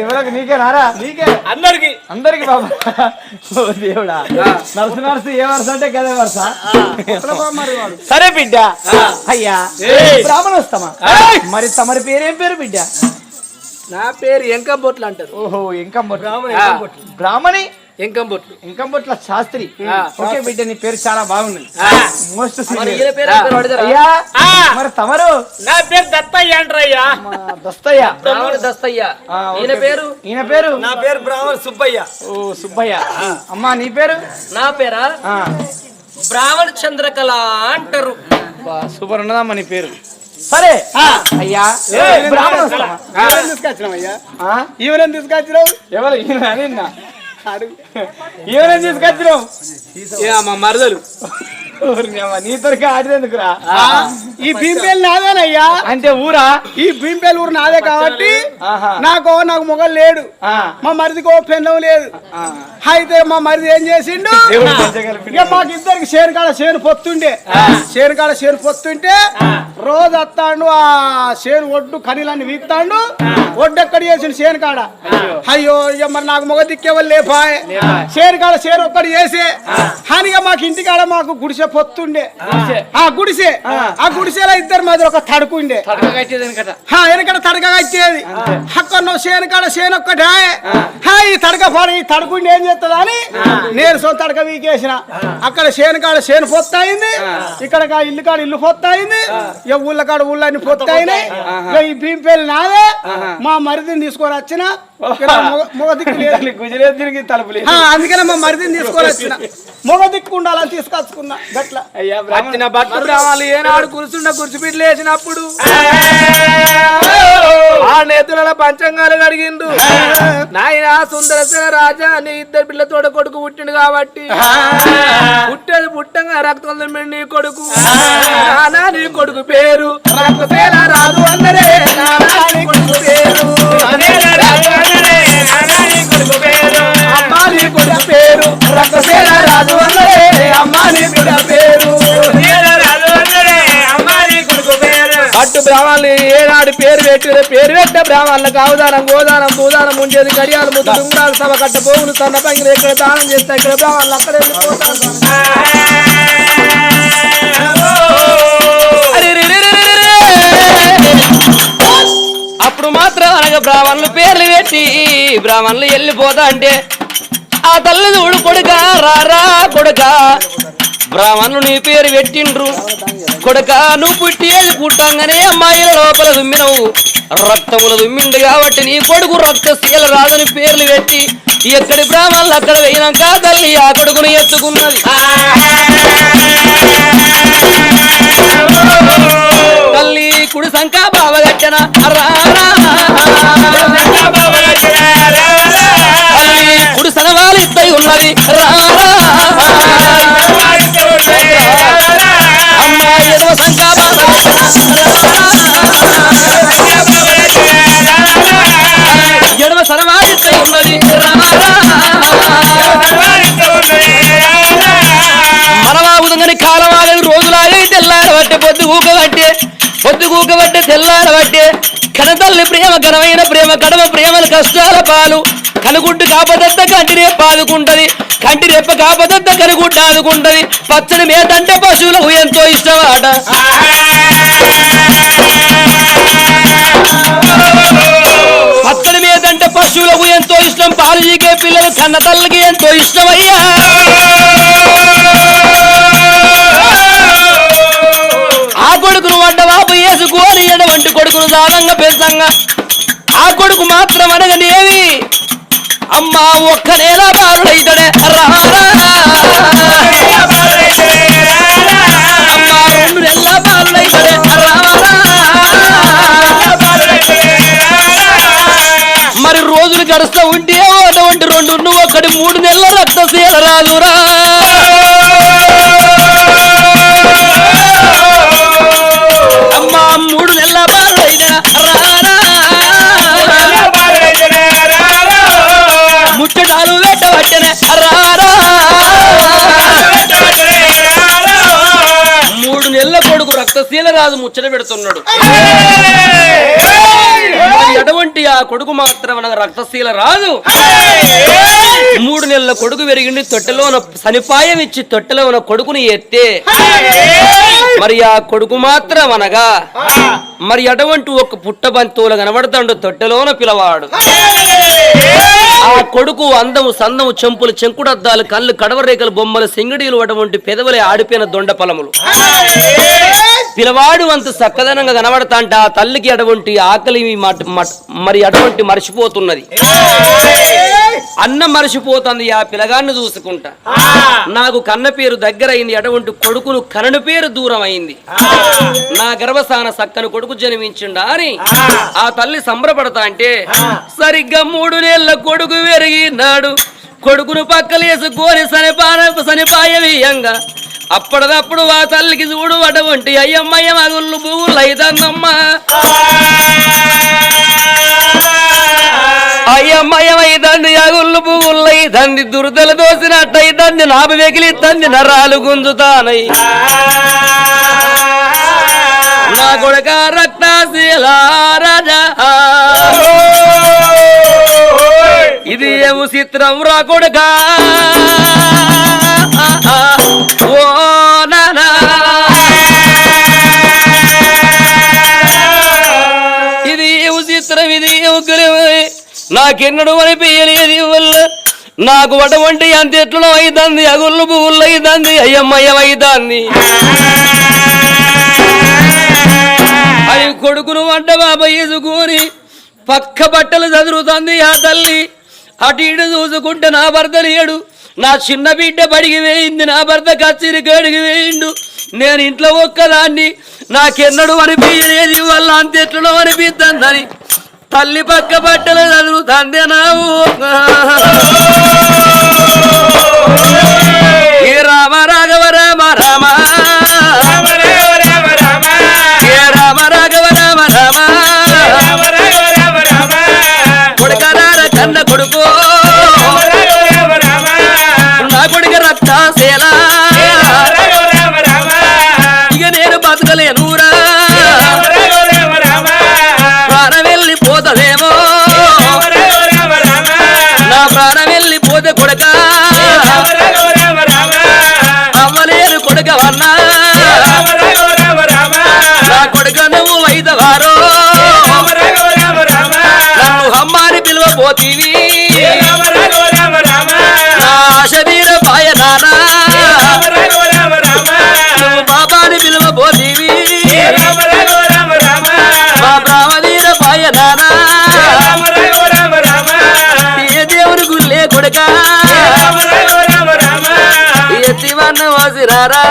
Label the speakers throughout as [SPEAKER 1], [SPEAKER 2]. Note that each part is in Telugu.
[SPEAKER 1] ఎవరికి? నీకే నారా నీకే.
[SPEAKER 2] అందరికి.
[SPEAKER 1] అందరికి బాబా. ఓ దేవుడా. నర్సు నర్సు ఏ వరుస అంటే గదే వరుస? సరే బిడ్డ. అయ్యా బ్రాహ్మణ వస్తామా మరి తమరి పేరేం పేరు బిడ్డ?
[SPEAKER 2] నా పేరు ఎంకంబొట్లు. అంటారు
[SPEAKER 1] ఓహో ఇంకంబొట్లు బ్రాహ్మణి?
[SPEAKER 2] ఎంకంబొట్లు
[SPEAKER 1] ఇంకంబొట్ల శాస్త్రి. ఓకే బిడ్డ నీ పేరు చాలా బాగుంది. మోస్ట్. మరి తమరు?
[SPEAKER 2] నా పేరు దత్తయ్య అంటారయ్యా.
[SPEAKER 1] దస్తయ్య
[SPEAKER 3] బ్రాహ్మణ దస్తయ్య ఈయన పేరు?
[SPEAKER 1] ఈయన పేరు?
[SPEAKER 2] నా పేరు బ్రాహ్మణ సుబ్బయ్య.
[SPEAKER 1] ఓ సుబ్బయ్య. అమ్మా నీ పేరు?
[SPEAKER 3] నా పేరా?
[SPEAKER 1] ఆ,
[SPEAKER 3] బ్రాహ్మణ చంద్రకళ అంటారు.
[SPEAKER 1] సూపర్ ఉన్నదమ్మా నీ పేరు. సరే. అయ్యా బ్రాహ్మణ?
[SPEAKER 2] తీసుకొచ్చినావయ్యా?
[SPEAKER 1] ఆ?
[SPEAKER 2] ఈవెన్ తీసుకొచ్చినావు?
[SPEAKER 1] ఎవరు ఈయన? ఈయన తీసుకొచ్చినావు
[SPEAKER 2] మా మరదలు.
[SPEAKER 1] నీతోరికి ఆడినందుకురా
[SPEAKER 2] ఈ భీంపేలు నాదేనయ్యా
[SPEAKER 1] అంటే ఊరా?
[SPEAKER 2] ఈ భీంపేలు ఊరు నాదే కాబట్టి. నాకు నాకు మొగలు లేడు. మా మరిదికో పెన్నం లేదు. అయితే మా మరిది ఏం చేసిండు? మాకు ఇద్దరికి చేను కాడ చేను పొత్తుండే. చేను కాడ చేను పొత్తుంటే రోజు వస్తాడు ఆ చేను ఒడ్డు కనీలన్నీ వీక్తాడు. ఒడ్డు ఎక్కడ చేసిండు చేను కాడ? అయ్యో. ఇక మరి నాకు మొగ దిక్కేవాళ్ళు లేపాయ్. చేను కాడ చేను ఒక్కడు చేసే. హానిగా మాకు ఇంటికాడ మాకు గుడిసె పొత్తుండే. ఆ గుడిసె. ఆ. గుడిసెలో ఇద్దరి మధ్య ఒక తడుకుండే
[SPEAKER 1] తడక
[SPEAKER 2] వెనకడ తడక కట్టేది. అక్కడ చేను కాడ చేను ఒక్కటే హా ఈ తడక పడి ఈ తడకుండి ఏం చేస్తుంది అని నేను సొంత తడక వీకేసిన. అక్కడ చేను కాడ చేను పొత్తు అయింది ఇక్కడ ఇల్లు కాడ ఇల్లు పొత్తు అయింది ఇక ఊళ్ళ కాడ ఊళ్ళో అన్ని పొత్తు అయినాయి ఇక ఈ భీంపేలు నాదే. మా మరిదిని తీసుకొని వచ్చిన. మొగ- మొగ దిక్కు లేదు.
[SPEAKER 1] గుజరాత్ తిరిగి తలుపులే
[SPEAKER 2] హా, అందుకనే మా మరిదిని తీసుకొని వచ్చిన మొగ దిక్కు ఉండాలని తీసుకొచ్చుకున్నా. గట్ల.
[SPEAKER 1] అయ్యా
[SPEAKER 2] భక్త బ్రాహ్మణులు ఏనాడు కురుచుండ కుర్చిపీట్లు వేసినప్పుడు ఆ నేతుల పంచంగాలు కడిగిండు. నాయన సుందరసేన రాజా నీ ఇద్దరు పిల్లతోడ కొడుకు పుట్టిండు కాబట్టి పుట్టేది పుట్టంగా రక్తం నీ కొడుకు. నానా నీ కొడుకు పేరు. రక్తసేన రాజు అందరే నానా నీ కొడుకు పేరు. పట్టు బ్రాహ్మణులు ఏనాడు పేరు పెట్టిరే పేరు పెట్ట బ్రాహ్మణులకు అవదానం గోదానం భూదానం ఉండేది. గడియాలు ముద్దు డుంగురాలు సభ కట్ట పోగులు సన్న పంగిలు ఎక్కడ దానం చేస్తే ఇక్కడ బ్రాహ్మణులు అక్కడ
[SPEAKER 3] అప్పుడు మాత్రం అనగా బ్రాహ్మణులు పేర్లు పెట్టి బ్రాహ్మణులు వెళ్ళిపోతా అంటే ఆ తల్లి చూడు కొడుక రారా కొడుక. బ్రాహ్మణులు నీ పేరు పెట్టిండ్రు. కొడుక నువ్వు పుట్టి ఏది పుట్టంగానే అమ్మాయిల లోపల దుమ్మినవు. రక్తములు దుమ్మిండు కాబట్టి నీ కొడుకు రక్తశీల రాదని పేర్లు పెట్టి ఎక్కడి బ్రాహ్మణులు అక్కడ వేయినాక తల్లి ఆ కొడుకును ఎత్తుకున్నది. తల్లి కుడి సంక బావగట్టన తల్లి కుడి సనవాలు ఉన్నది. రారా ప్రేమకరమైన ప్రేమ ఘనమైన కడమ ప్రేమల కష్టాల పాలు. కనుగుడ్డు కాపదత్త కంటి రెప్ప ఆదుకుంటది. కంటి రెప్ప కాపదత్త కనుగుడ్డు ఆదుకుంటది. పచ్చని మేతంటే పశువులకు ఎంతో ఇష్టమాట పచ్చడి మీదంటే పశువులకు ఎంతో ఇష్టం. పాలు చీకే పిల్లలు కన్న తల్లకి ఎంతో ఇష్టమయ్యా. ఆ కొడుకును వంట బాబు వేసుకోని ఎడవంటి కొడుకును దానంగా పెంచంగా. కొడుకు మాత్రం అనగనేవి అమ్మా ఒక్క నేల బాలుడైతడే రారా రక్తశీల రాజు ముచ్చట పెడుతున్నాడు. కొడుకు మాత్రం అనగా రక్తశీల రాజు మూడు నెలల కొడుకు పెరిగిండి తొట్టెలో ఉన్న సనిపాయం ఇచ్చి తొట్టెలో ఉన్న కొడుకుని ఎత్తే. మరి ఆ కొడుకు మాత్రం అనగా మరి అటువంటి ఒక పుట్టబంతువులు కనబడతాడు తొట్టెలోన పిలవాడు. ఆ కొడుకు అందము సందము చెంపులు చెంకుడద్దాలు కళ్ళు కడవరేఖలు బొమ్మలు సింగడీలు అటువంటి పెదవులే ఆడిపోయిన దొండ పొలములు. పిలవాడు అంత చక్కదనంగా కనబడతాంట ఆ తల్లికి అటువంటి ఆకలి మరి అటువంటి మర్చిపోతున్నది. అన్నం మర్చిపోతుంది ఆ పిలగాన్ని చూసుకుంటా. నాకు కన్న పేరు దగ్గర అయింది అటువంటి కొడుకును కనను పేరు దూరం అయింది నా గర్వసాన సక్కని కొడుకు జన్మించిండా అని ఆ తల్లి సంబరపడతా అంటే సరిగ్గా మూడు నెలల కొడుకు పెరిగినాడు. కొడుకును పక్కలేసుకొని సనిపాన సనిపాయవీయంగా. అప్పటిదప్పుడు ఆ తల్లికి చూడు అటువంటి అయ్యమ్మయ్య మగుళ్ళు పువ్వులు అయితన్నమ్మా అయ్యమ్మయ్యమైదండి అగుళ్ళు పువ్వులై దండి దురదలు దోసినట్టయి దండి నాభి వెకిలి నరాలు గుంజుతానై. నా కొడక రక్తశీల రాజా. ఇది ఏమో చిత్రం రా కొడక. నాకెన్నడు అనిపించలేదు వల్ల నాకు అటువంటి ఎత్తున అవుతుంది అగుళ్ళు పువ్వులు అయితంది అయ్యమ్మయ్యం అయితంది అని కొడుకును వంట బాబా వేసుకొని పక్క బట్టలు చదురుతుంది ఆ తల్లి. అటు ఇటు చూసుకుంటే నా భర్త లేడు. నా చిన్న బిడ్డ బడికి వేయింది నా భర్త కచ్చిరి గడికి వేయిండు. నేను ఇంట్లో ఒక్కదాన్ని. నాకెన్నడు అనిపించలేదు వల్ల అంతెట్లో అనిపిస్తుందని తల్లి పక్క బట్టలు చదువుతుంది నావు ఆశ తీర పాయ నానా బాబాని పిలువబోతీవి మా బ్రాహ్మణీర పాయ నానా ఏ దేవుని గుళ్ళే కొడుక ఎత్తివన్న వాసిరారా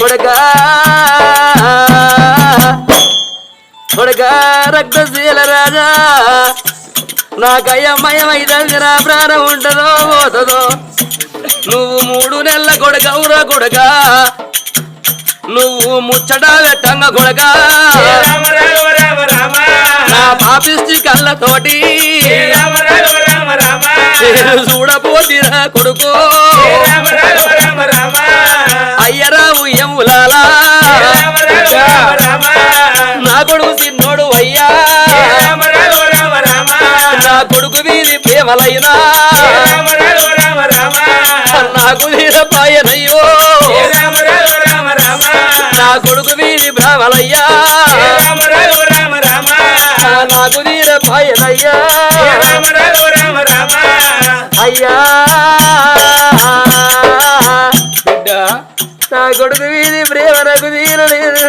[SPEAKER 3] కొడుక కొడుక రక్తశీల రాజా. నాకయ్యమయమైంది నా ప్రాణం ఉంటదో పోతుందో. నువ్వు మూడు నెలల కొడకవురా కొడక. నువ్వు ముచ్చట వెట్టంగ కొడక. నా పాపిష్టి కళ్ళతోటి చూడపోతిరా కొడుకో. అయ్యరావు వీధి ప్రేమలైనా నాకు వీరపాయనయ్యో నా కొడుకు వీరి బ్రాహ్మలయ్యా నాకు వీరపాయనయ్యా అయ్యా. బిడ్డ నా కొడుకు వీధి ప్రేమ నాకు తీరలేదు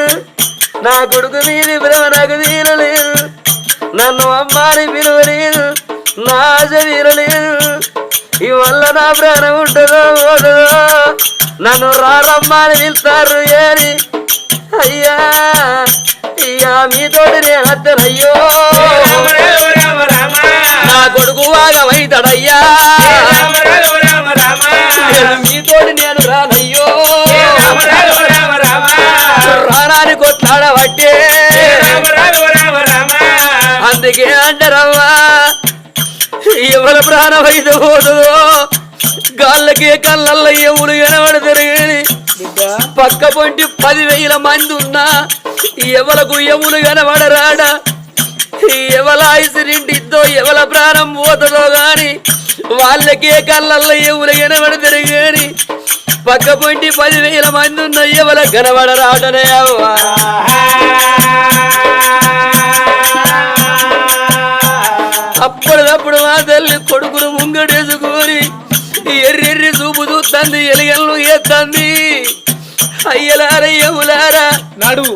[SPEAKER 3] నా కొడుకు వీధి ప్రేమ నాకు తీరలేదు నన్ను అమ్మాని పిలువలేదు. నా ఆశ తీరలేదు ఇవల్ల నా ప్రాణం ఉంటుందో పోతుందో నన్ను రారమ్మని పిలుస్తారు ఏని అయ్యా అయ్యా మీతోటి నేను అత్తనయ్యో. నా కొడుకు వాగమైతాడయ్యా నేను మీతోటి నేను రానయ్యో. రానాని కొట్లాడబట్టే అందుకే అంటారమ్మా ఎవరి ప్రాణం అయితే పోతుందో? గాళ్ళకే కళ్ళల్లో ఎముడు కనబడి తిరిగి పక్క పొంటి పదివేల మంది ఉన్నా ఎవలకు ఎములు కనబడరాడా? ఎవల ఐసిరింటిద్దో ఎవల ప్రాణం పోతుందో గాని వాళ్ళకే కళ్ళల్లో ఎవరు కనబడతారు గాని పక్క పొంటి పదివేల మంది ఉన్న ఎవల కనబడరాడనే అవ్వా? అప్పటిదప్పుడు మా తల్లి కొడుకును ముంగడేసుకొని ఎర్రెర్రి చూపు చూస్తుంది ఎలుగలను ఎత్తంది అయ్యలారా ఎములారా
[SPEAKER 1] నడువు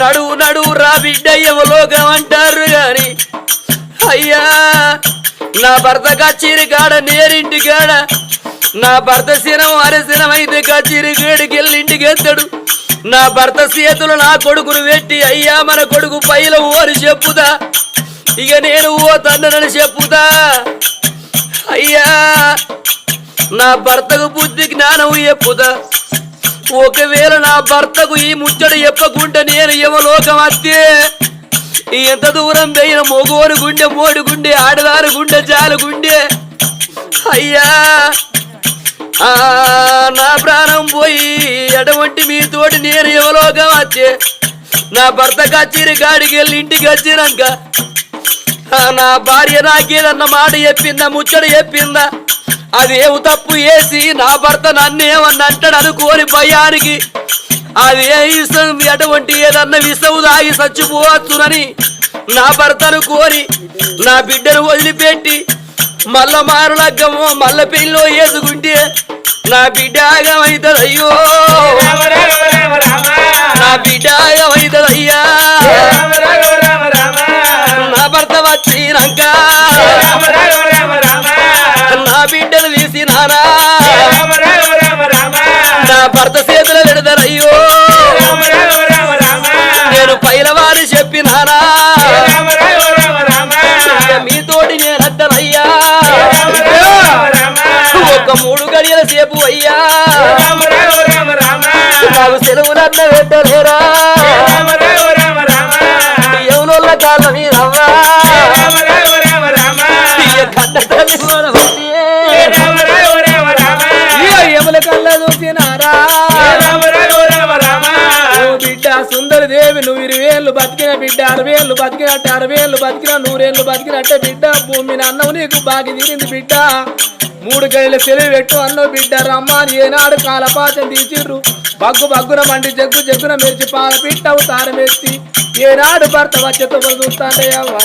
[SPEAKER 3] నడువు నడువు రా బిడ్డ ఎవలోకం అంటారు గాని. అయ్యా నా భర్త కచ్చీరి కాడ నేరింటి కాడ. నా భర్త సినం అరసినం అయితే కచ్చీరి గేడికెళ్ళి ఇంటికి ఎత్తాడు. నా భర్త చేతులు నా కొడుకును పెట్టి అయ్యా మన కొడుకు పైల ఓరి చెప్పుదా ఇక నేను ఓ తండ్రి చెప్పుదా అయ్యా నా భర్తకు బుద్ధి జ్ఞానం చెప్పుదా ఒకవేళ నా భర్తకు ఈ ముచ్చట చెప్పకుంటే నేను యమలోకం అత్తే. ఎంత దూరం పోయిన మొగోరు గుండె మోడి గుండె ఆడదారు గుండె జాలు గుండె. అయ్యా నా ప్రాణం పోయి ఎటువంటి మీతోటి నేను యమలోకం అత్తే. నా భర్త కచ్చిరి కాడికి వెళ్ళి ఇంటికి వచ్చినాక నా భార్య నాకేదన్న మాట చెప్పిందా ముచ్చట చెప్పిందా? అదేం తప్పు వేసి నా భర్త నన్ను ఏమన్నా అంటాడు అనుకోని భయానికి. అదే ఇష్టం? అటువంటి ఏదన్నా విసవు దాగి చచ్చిపోవచ్చునని నా భర్తను కోరి నా బిడ్డను వదిలిపెట్టి మల్ల మారులగ్గమో మల్ల పెళ్ళో వేసుకుంటే నా బిడ్డ ఆగమవుతుంది అయ్యో నా బిడ్డ ఆగమవుతుంది అయ్యా భర్త చేతులు పెడతారయ్యో నేను పైలవారు చెప్పినారా మీతోటి నేను అద్దనయ్యా ఒక మూడు గడియల సేపు అయ్యా. నాకు సెలవులన్న పెట్టలేరా
[SPEAKER 1] బతికినట్టే అరవేళ్ళు బతికినా నూరేళ్ళు బతికినట్టే బిడ్డ భూమిని అన్నం నీకు బాగి తీరింది బిడ్డ. మూడు గైళ్ళు సెలవు పెట్టు అన్నవు బిడ్డ రమ్మని ఏనాడు కాలపాచం తీసిర్రు బగ్గు బగ్గున మండి జగ్గు జగ్గున మెరిచి పాల పిట్టవు తారమెత్తి ఏనాడు భర్త వచ్చే తొమ్మిది చూస్తాంటే అవ్వా.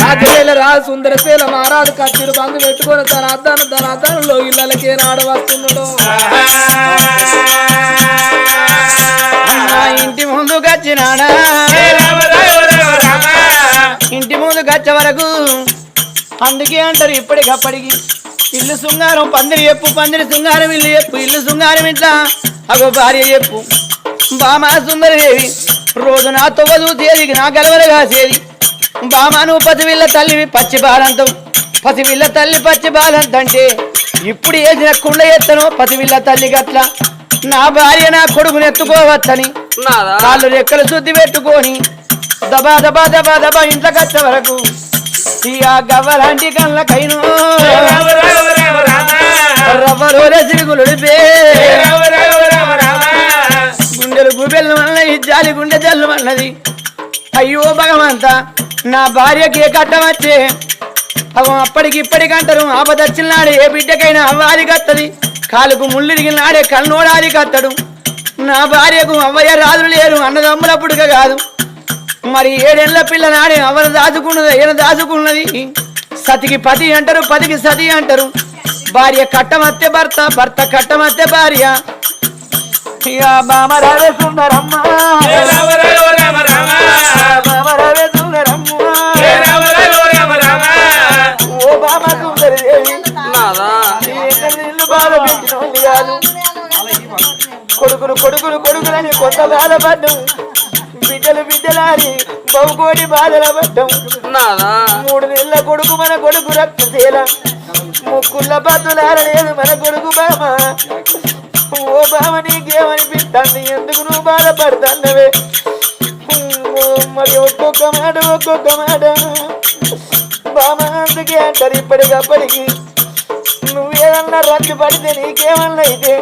[SPEAKER 1] రాజవేల రా సుందరశీల మారాలు కచ్చిరు బంగు పెట్టుకొని తన అద్దను తన అద్దానులో ఇళ్ళకే నాడు వస్తున్నాడు
[SPEAKER 4] గచ్చ వరకు. అందుకే అంటారు ఇప్పటికప్పటికి ఇల్లు శృంగారం పందిరి చెప్పు పందిరి శృంగారం ఇల్లు చెప్పు ఇల్లు శృంగారం ఇట్లా. అగో భార్య చెప్పు బామా సుందరదేవి రోజు నా తొవ్వదు తేదికి నా గలవలు కాసేది బామా నువ్వు పసివిల్ల తల్లివి పచ్చి బాలంతం పసివిల్ల తల్లి పచ్చి బాలంతంటే ఇప్పుడు వేసిన కుండ ఎత్తను పసివిల్ల తల్లి గట్ల. నా భార్య నా కొడుకుని ఎత్తుకోవచ్చని కాళ్ళు రెక్కలు శుద్ధి పెట్టుకొని దబా దబా దబా దబా ఇంట్లో కట్ట వరకు. ఇక గవ్వలాంటి కళ్ళకైను. రవ్వలు రసిగులు గుండెలు గుబెళ్ళు వల్ల ఈ జాలి గుండె జల్లు అన్నది అయ్యో భగవంత నా భార్యకి ఏ కట్టం అవ అప్పటికి ఇప్పటికి అంటారు ఆపదచ్చిన నాడు ఏ బిడ్డకైనా అవ్వాలి కత్తది. కాలుకు ముళ్ళిరిగిన నాడే కన్నోడాది కత్తడు. నా భార్యకు అవ్వయ్య రాజులు లేరు అన్నదమ్ముల పుడుక కాదు. మరి ఏడేళ్ళ పిల్ల నాడే ఎవరు దాచుకున్నది ఈయన దాచుకున్నది? సతికి పతి అంటారు పతికి సతి అంటారు. భార్య కట్టమత్తే భర్త భర్త కట్టమత్తే భార్య. ఇక బామ సుందరమ్మ. ఓ సుందరి బాధ కొడుకులు కొడుకులు కొడుకులని కొత్త బాధపడ్డం బిడ్డలని బహుకోటి బాధల
[SPEAKER 3] నాదా
[SPEAKER 4] మూడు నెలల కొడుకు మన కొడుకు రక్తశీల. ముక్కుల బతులారలేదు మన కొడుకు బామ. ఓ బామ నీకేమనిపిస్తుంది? ఎందుకు నువ్వు బాధపడుతున్నవే? మరి ఒక్కొక్క మాట ఒక్కొక్క మాట. బామ అందుకే అంటారు ఇప్పటికప్పటికి. నువ్వేదన్నా రద్దు పడితే నీకేమన్నా అయితే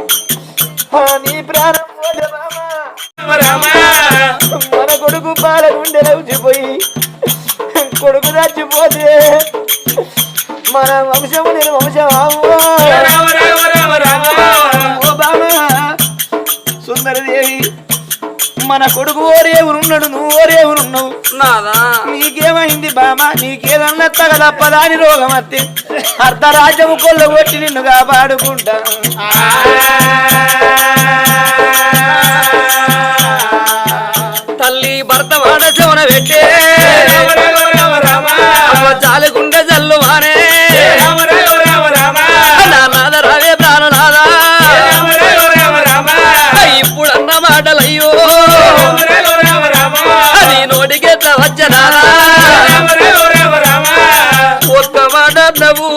[SPEAKER 4] నీ ప్రాణం పోతే మామా. వంశము నేను సుందరదేవి మన కొడుకు ఓరేవురున్నాడు నువ్వు ఓరేవురున్నావు నీకేమైంది బామా నీకేదన్నా తగదప్పదాని రోగం అత్తే అర్ధరాజ్యము కొల్లగొట్టి నిన్ను కాపాడుకుంటా.
[SPEAKER 3] తల్లి భర్త వాడ శవన పెట్టే ఇప్పుడు అన్న మాటలయ్యో నీ నోటికి ఎట్లా వచ్చనాదా ఒక్క మాట నవ్వు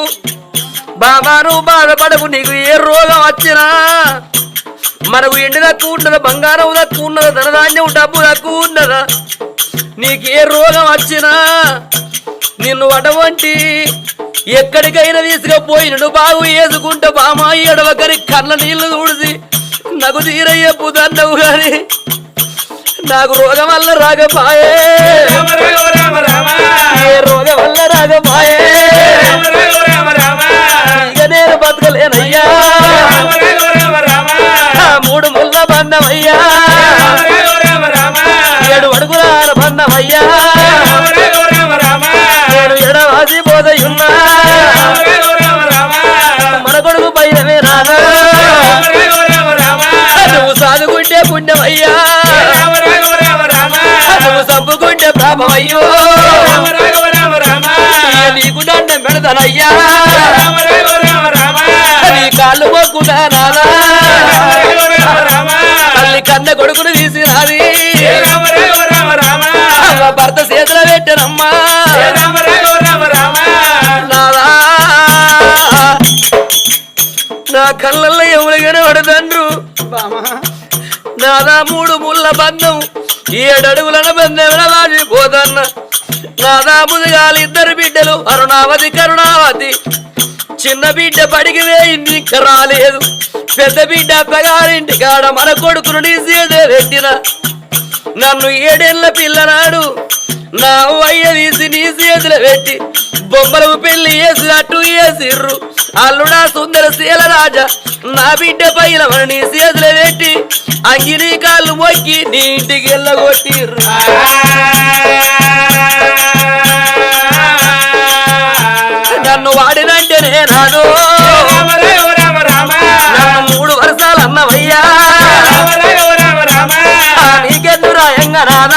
[SPEAKER 3] బాబాను బాధపడకు నీకు ఏ రోగం వచ్చినా. మనకు ఎండు తక్కువ ఉన్నదా బంగారం తక్కువ ఉన్నదా ధనధాన్యం డబ్బు తక్కువ ఉన్నదా? నీకు ఏ రోగం వచ్చినా. నిన్ను అటువంటి ఎక్కడికైనా తీసుకుపోయి నువ్వు బాగు వేసుకుంటే బామా ఎడవకరి కళ్ళ నీళ్ళు తుడిసి నాకు తీరయ్యే పుదన్నవు గాని నాకు రోగం వల్ల రాగపాయే. ఏ రోగం వల్ల రాగపాయే. ఇక నేను బతకలేనయ్యా. మూడు ముళ్ళ బంధమయ్యా. ఏడు అడుగుల బంధమయ్యా. సాదుకుంటే పుణ్యమయ్యా నువ్వు చంపుకుంటే పాపమయ్యో. ఇక నీకు దండం పెడతానయ్యా. నీ కాళ్ళు మొక్కుతా నాదా తల్లి కన్న కొడుకును తీసినది అవ్వ భర్త చేతుల పెట్టనమ్మా నా కళ్ళల్లో ఎవరు కనబడదండ్రు బామా. నాదా మూడు ముళ్ళ బంధం ఏడడుగులను బంధం వాడిపోతన్న నాదా ముదిగాలి ఇద్దరు బిడ్డలు అరుణావతి కరుణావతి. చిన్న బిడ్డ పడికి వేయింది ఇంకా రాలేదు. పెద్ద బిడ్డ పెగారింటి కాడ మన కొడుకును నీ పెట్టిన. నన్ను ఏడేళ్ళ పిల్లనాడు నా అయ్య తీసి నీ చేతులు పెట్టి బొమ్మలకు పెళ్ళి వేసినట్టు వేసిర్రు అల్లుడా సుందర శీల రాజా నా బిడ్డ పైన నీ చేతులు పెట్టి అంగిని కాళ్ళు మొక్కి నీ ఇంటికి వెళ్ళగొట్టిర్రు. నన్ను వాడినంటే నేనాను నన్ను మూడు వర్షాలు అన్నవయ్యా. నీకెందు రాయంగా నానా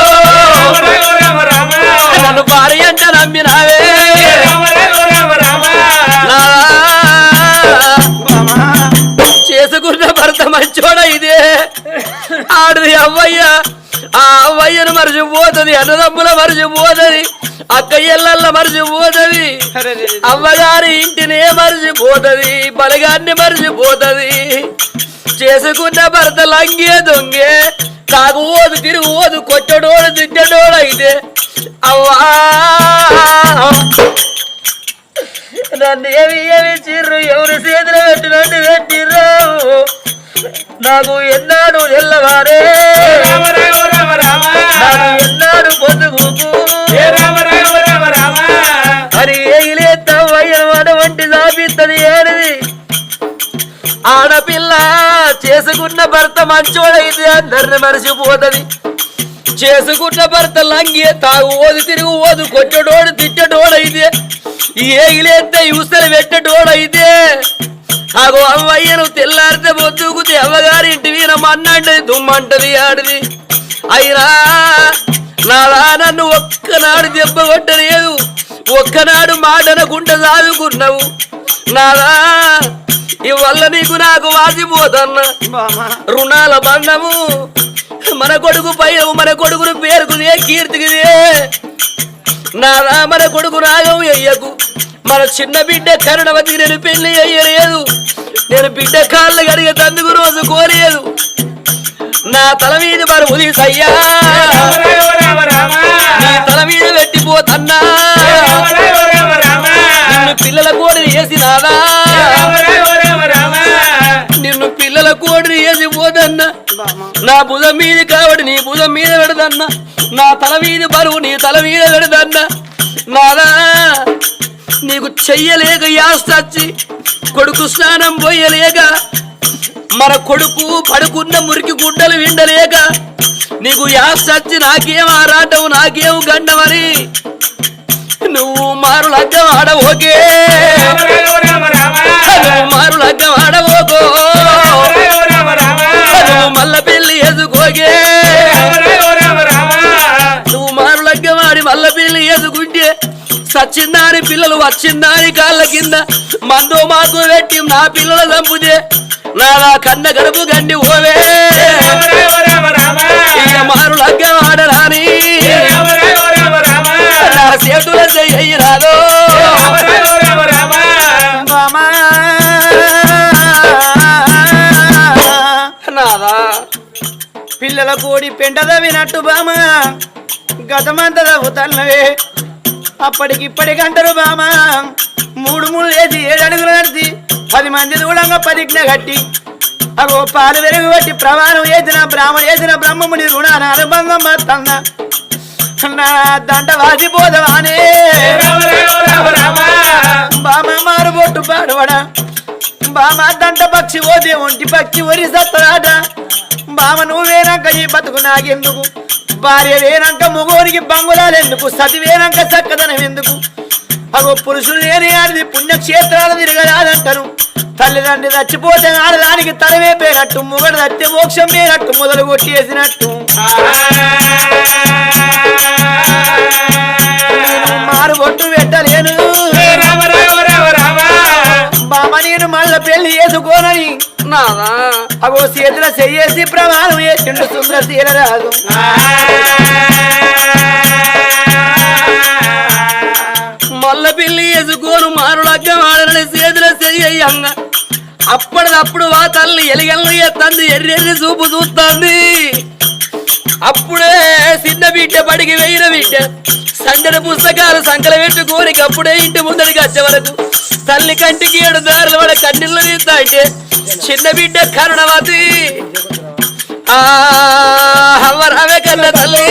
[SPEAKER 3] చేసుకున్న భర్త మంచోడ ఇదే? ఆడది అవ్వయ్య. ఆ అవ్వయ్యను మరిచిపోతుంది అన్నదమ్ముల మరిచిపోతుంది అక్క ఎల్లల్ల మరిచిపోతుంది అవ్వగారి ఇంటినే మరిచిపోతుంది బలగాన్ని మరిచిపోతుంది చేసుకున్న భర్త లంగే దొంగే కాకు ఓదు కొట్టడోడు తిట్టడోడు అయితే. అవ్వా. నన్ను ఏమి ఏమి చిర్రు ఎవరు చేతులు పెట్టినట్టు పెట్టిర్రు? నాకు ఎన్నాడు ఎల్లవారే నాకు ఎన్నాడు పొద్దుగుకు అని ఏగిలేత్తవయ్యను అటువంటి సాపిత్తది ఏడిది? ఆడపిల్ల చేసుకున్న భర్త మంచోడైతే అందరిని మరిచిపోతది. చేసుకుంట భర్త లంగి తాగు ఓదు తిరుగు ఓదు కొట్టడోడు తిట్టడోడైతే. ఏగిలేస్తే ఉసలు పెట్టడోడైతే. అగో అమ్మయ్యను తెల్లారితే బొద్దుకుతే అవ్వగారి ఇంటి వీర మన్నంటది దుమ్మంటది ఆడిది. అయినా నాలా నన్ను ఒక్కనాడు దెబ్బ కొట్టలేదు. ఒక్కనాడు గుండె సాదుకున్నావు నాలా ఇవల్ల నీకు నాకు వాసిపోతన్నా రుణాల బంధము. మన కొడుకు పయ్యవు మన కొడుకును పేరుకుదే కీర్తికిదే నాదా మన కొడుకు రాగం అయ్యకు మన చిన్న బిడ్డ కరుణవతికి నేను పెళ్ళి అయ్యలేదు నేను బిడ్డ కాళ్ళు కడిగే తందుకు రోజు కోరేదు. నా తల మీద మరి ఉదీసయ్యా నీ తల మీద పెట్టిపోతన్నా. నిన్ను పిల్లల కోడిని వేసినాదా పిల్లల కోడిని వేసి పోదన్నా. నా భుజం మీద కావడి నీ భుజం మీద పెడదన్నా. నా తల మీద బరువు నీ తల మీద పెడదన్నా. నాదా నీకు చెయ్యలేక యాస్తచ్చి కొడుకు స్నానం పోయలేక మన కొడుకు పడుకున్న మురికి గుడ్డలు విండలేక నీకు యాస్తచ్చి నాకేం ఆరాటం నాకేం గండమని నువ్వు మారు లగ్గం ఆడవోకే సచ్చిందాని పిల్లలు వచ్చిందాని కాళ్ళ కింద. మందో మాకు పెట్టి నా పిల్లల చంపుతే నా కన్న గడుపు గండి ఓవే. ఇక మారు లగ్గం ఆడరాని. నా సేటుల చెయ్యి రాదో
[SPEAKER 4] బామా
[SPEAKER 3] నాదా.
[SPEAKER 4] పిల్లల కోడి పెంటద వినట్టు బామా. అప్పటికి తవ్వుతన్నవే అప్పటికిప్పటికంటారు బామా. మూడు మూడు వేసి ఏడు అడుగులు నడిచి పది మంది దూడంగా పదిగ్న కట్టి అగో పాలు వెలుగు బట్టి ప్రమాణం వేసిన బ్రాహ్మణ వేసిన బ్రహ్మముని రుణాన అనుబంధం తన్న నా దండ వాసిపోదవానే బామ మారు బొట్టు పాడవడా. బామ దంట పక్షి ఓదే ఒంటి పక్షి ఒరి సత్తరాట బామ నువ్వేనాక ఈ బతుకు నాకెందుకు? భార్య వేనాక మొగోనికి బంగులాలు ఎందుకు? సతి వేనాక చక్కదనం ఎందుకు? అగో పురుషులు లేని ఆడిది పుణ్యక్షేత్రాలు తిరగరాదంటారు తల్లిదండ్రి చచ్చిపోతే ఆడదానికి తలవే పేరట్టు మొగడు తట్టి మోక్షం పేరట్టు మొదలు కొట్టేసినట్టు. మారు బొట్టు పెట్టలేను. బామ నేను మళ్ళా పెళ్ళి చేసుకోనని.
[SPEAKER 3] నాదా
[SPEAKER 4] అగో చేతుల చెయ్యేసి ప్రమాణం చేసిండు సుందర తీరరాదు
[SPEAKER 3] మల్ల పిల్లి ఎదుకోను మారు లగ్గం ఆడని చేతుల చెయ్యంగ అప్పటిదప్పుడు వా తల్లి ఎలిగలను ఎత్తంది ఎర్రెర్రి చూపు చూస్తుంది. అప్పుడే చిన్న బిడ్డ బడికి వెయ్యిన బిడ్డ. సందడి పుస్తకాలు సంకల పెట్టుకోని అప్పుడే ఇంటి ముందడికి వచ్చే వరకు తల్లి కంటికి ఏడు దారులు వాడ కన్నీళ్ళు తీస్తాయితే చిన్న బిడ్డ కరుణవతి. అవ్వరావే కన్న తల్లి.